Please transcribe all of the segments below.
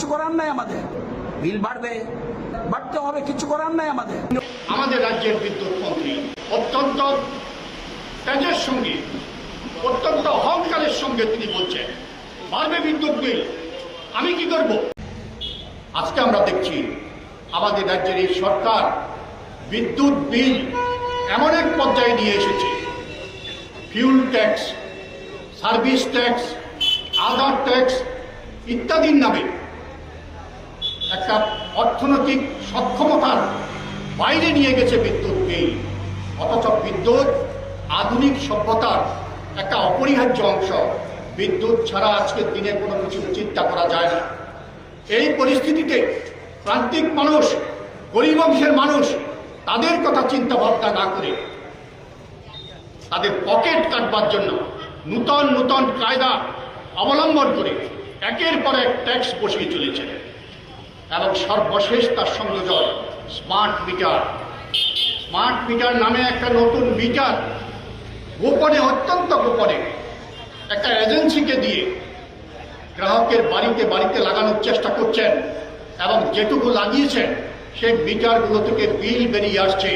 কিছু করার নাই আমাদের। বিল বাড়বে, বাড়তে হবে, কিছু করার নাই আমাদের। আমাদের রাজ্যের বিদ্যুৎ মন্ত্রী অত্যন্ত তেজের সঙ্গে, অত্যন্ত অহংকারের সঙ্গে তিনি বলছেন, বাড়বে বিদ্যুৎ বিল, আমি কি করব? আজকে আমরা দেখছি আমাদের রাজ্যের এই সরকার বিদ্যুৎ বিল এমন এক পর্যায়ে নিয়ে এসেছে। Fuel tax service tax other tax ইত্যাদির নামে। একটা অর্থনৈতিক সক্ষমতার বাইরে নিয়ে গেছে বিদ্যুৎ বিল অথচ বিদ্যুৎ আধুনিক সভ্যতার একটা অপরিহার্য অংশ। বিদ্যুৎ ছাড়া আজকের দিনে কোনো কিছু চিন্তা করা যায় না। এই পরিস্থিতিতে প্রান্তিক মানুষ, গরিব অংশের মানুষ তাদের কথা চিন্তা ভাবনা না করে তাদের পকেট কাটবার জন্য নূতন নূতন কায়দা অবলম্বন করে একের পর এক ট্যাক্স বসিয়ে চলেছে। এবং সর্বশেষ তার সংযোজন স্মার্ট মিটার। স্মার্ট মিটার নামে একটা নতুন মিটার গোপনে, অত্যন্ত গোপনে একটা এজেন্সিকে দিয়ে গ্রাহকের বাড়িতে বাড়িতে লাগানোর চেষ্টা করছেন এবং যেটুকু লাগিয়েছেন, সেই মিটারগুলো থেকে বিল বেরিয়ে আসছে।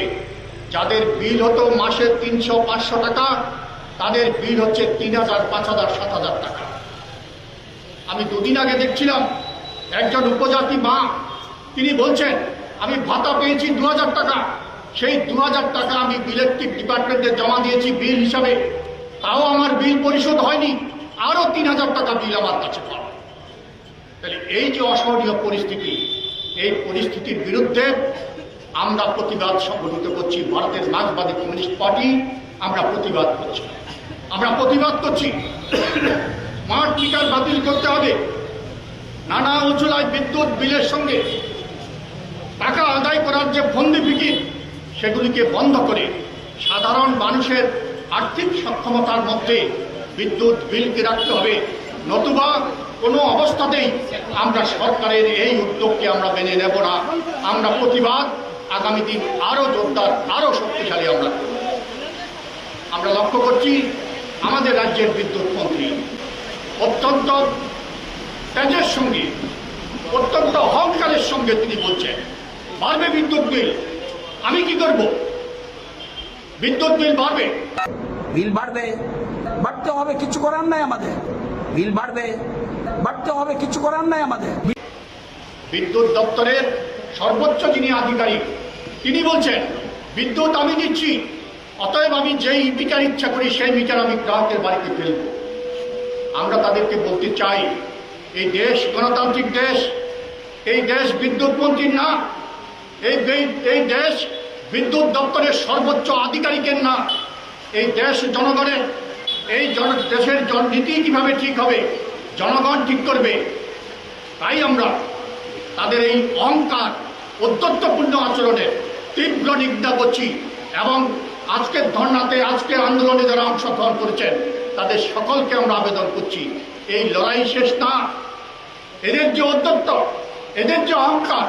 যাদের বিল হতো মাসে তিনশো, পাঁচশো টাকা, তাদের বিল হচ্ছে তিন হাজার, পাঁচ হাজার, সাত হাজার টাকা। আমি দুদিন আগে দেখছিলাম একজন উপজাতি মা, তিনি বলছেন, আমি ভাতা পেয়েছি দু হাজার টাকা। সেই দু হাজার টাকা আমি ইলেকট্রিক ডিপার্টমেন্টে জমা দিয়েছি বিল হিসাবে। তাও আমার বিল পরিশোধ হয়নি। আরও তিন হাজার টাকা বিল আমার কাছে পাওয়া তাহলে এই যে অসহনীয় পরিস্থিতি, এই পরিস্থিতির বিরুদ্ধে আমরা প্রতিবাদ সংগঠিত করছি। ভারতের মার্ক্সবাদী কমিউনিস্ট পার্টি, আমরা প্রতিবাদ করছি। আমরা প্রতিবাদ করছি। স্মার্ট মিটার বাতিল করতে হবে। নানা উঁচুলায় বিদ্যুৎ বিলের সঙ্গে টাকা আদায় করার যে ফন্দি ফিকির সেগুলিকে বন্ধ করে সাধারণ মানুষের আর্থিক সক্ষমতার মধ্যে বিদ্যুৎ বিলকে রাখতে হবে। নতুবা কোনো অবস্থাতেই আমরা সরকারের এই উদ্যোগকে আমরা মেনে নেব না। আমরা প্রতিবাদ, আগামী দিন আরও জোরদার আরও শক্তিশালী আমরা। আমরা লক্ষ্য করছি, আমাদের রাজ্যের বিদ্যুৎ মন্ত্রী অত্যন্ত তেজের সঙ্গে অত্যন্ত অহংকারের সঙ্গে তিনি বলছেন বাড়বে বিদ্যুৎ বিল। আমি কি করব? বিদ্যুৎ বিল বাড়বে। বিল বাড়বে। বাড়তে হবে কিছু করার নাই আমাদের। বিল বাড়বে। বাড়তে হবে কিছু করার নাই আমাদের। বিদ্যুৎ দপ্তরের সর্বোচ্চ যিনি আধিকারিক তিনি বলছেন বিদ্যুৎ আমি দিচ্ছি অতএব আমি যেই মিটার ইচ্ছা করি সেই মিটার আমি গ্রাহকের বাড়িতে ফেলব। আমরা তাদেরকে বলতে চাই এই দেশ গণতান্ত্রিক দেশ, এই দেশ বিদ্যুৎ মন্ত্রীর না, এই এই দেশ বিদ্যুৎ দপ্তরের সর্বোচ্চ আধিকারিকের না, এই দেশ জনগণের, এই জন, দেশের জন- নীতি কীভাবে ঠিক হবে, জনগণ ঠিক করবে, তাই আমরা তাদের এই অহংকার অত্যন্তপূর্ণ আচরণের তীব্র নিন্দা করছি এবং আজকের ধর্নাতে, আজকের আন্দোলনে যারা অংশগ্রহণ করেছেন, তাদের সকলকে আমরা আবেদন করছি। এই লড়াই শেষ না। এদের যে অধ্যত্ত, এদের যে অহংকার,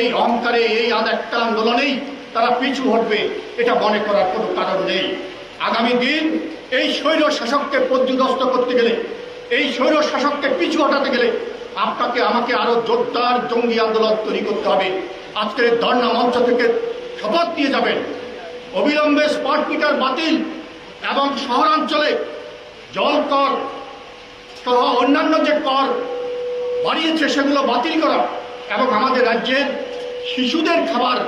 এই অহংকারে এই আজ একটা আন্দোলনেই তারা পিছু হটবে, এটা মনে করার কোনো কারণ নেই। আগামী দিন এই স্বৈর শাসককে পর্যুদস্ত করতে গেলে, এই স্বৈর শাসককে পিছু হটাতে গেলে আপনাকে, আমাকে আরও জোরদার জঙ্গি আন্দোলন তৈরি করতে হবে। আজকের ধর্ণা মঞ্চ থেকে শপথ দিয়ে যাবেন। অবিলম্বে স্মার্ট মিটার বাতিল এবং শহরাঞ্চলে জল কর সহ অন্যান্য যে কর বাড়িয়েছে, সেগুলো বাতিল করা এবং আমাদের রাজ্যের শিশুদের খাবার,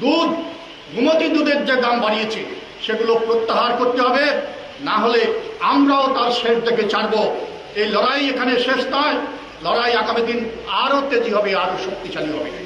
দুধ ঘুমতি দুধের যে দাম বাড়িয়েছে, সেগুলো প্রত্যাহার করতে হবে। না হলে আমরাও তার শেষ থেকে ছাড়ব। এই লড়াই এখানে শেষ নয়। লড়াই আগামী দিন আরও তেজি হবে, আরও শক্তিশালী হবে।